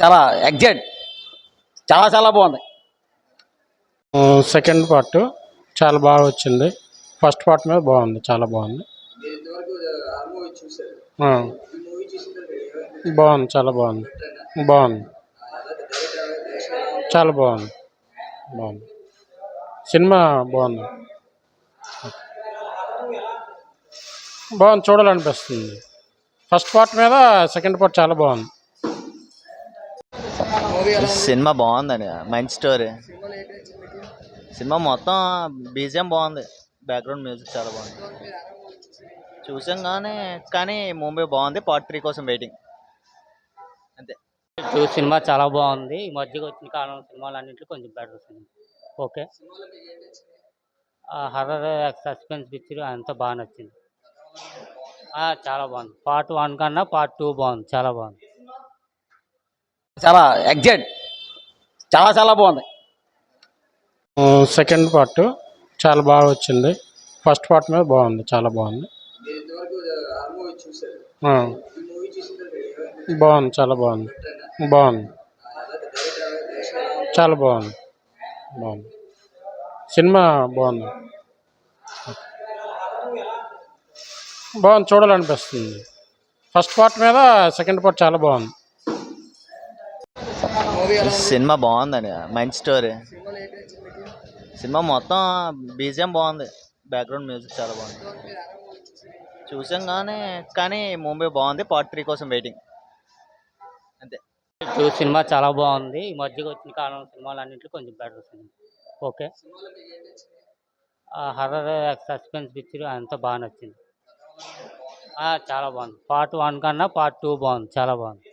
చాలా ఎగ్జైట్. చాలా చాలా బాగుంది. సెకండ్ పార్ట్ చాలా బాగా వచ్చింది. ఫస్ట్ పార్ట్ మీద బాగుంది చాలా బాగుంది. బాగుంది చాలా బాగుంది. బాగుంది. చాలా బాగుంది. బాగుంది. సినిమా బాగుంది. బాగుంది చూడాలనిపిస్తుంది. ఫస్ట్ పార్ట్ మీద సెకండ్ పార్ట్ చాలా బాగుంది. సినిమా బాగుందండి. మంచి స్టోరీ. సినిమా మొత్తం బీజిఎం బాగుంది. బ్యాక్గ్రౌండ్ మ్యూజిక్ చాలా బాగుంది. చూసాం కానీ కానీ ముంబై బాగుంది. పార్ట్ త్రీ కోసం వెయిటింగ్. అంతే. చూ సినిమా చాలా బాగుంది. ఈ మధ్యకి వచ్చిన కాలం సినిమాలు అన్నింటిలో కొంచెం better cinema. Okay. Horror suspense picture అంతా బాగా నచ్చింది. ఆ, చాలా బాగుంది. పార్ట్ వన్ కన్నా పార్ట్ టూ బాగుంది. చాలా బాగుంది. చాలా ఎగ్జైట్. చాలా చాలా బాగుంది. సెకండ్ పార్ట్ చాలా బాగా వచ్చింది. ఫస్ట్ పార్ట్ మీద బాగుంది చాలా బాగుంది. బాగుంది చాలా బాగుంది. బాగుంది. చాలా బాగుంది. బాగుంది. సినిమా బాగుంది. బాగుంది చూడాలనిపిస్తుంది. ఫస్ట్ పార్ట్ మీద సెకండ్ పార్ట్ చాలా బాగుంది. సినిమా బాగుందండి. మంచి స్టోరీ. సినిమా మొత్తం బీజిఎం బాగుంది. బ్యాక్గ్రౌండ్ మ్యూజిక్ చాలా బాగుంది. చూసాం కానీ కానీ ముంబై బాగుంది. పార్ట్ త్రీ కోసం వెయిటింగ్ అంతే. చూ సినిమా చాలా బాగుంది. ఈ మధ్యకి వచ్చిన కాలం సినిమాలు అన్నింటిలో కొంచెం better cinema. Okay. Horror suspense picture అంతా బాగా నచ్చింది. ఆ, చాలా బాగుంది. పార్ట్ వన్ కన్నా పార్ట్ టూ బాగుంది. చాలా బాగుంది.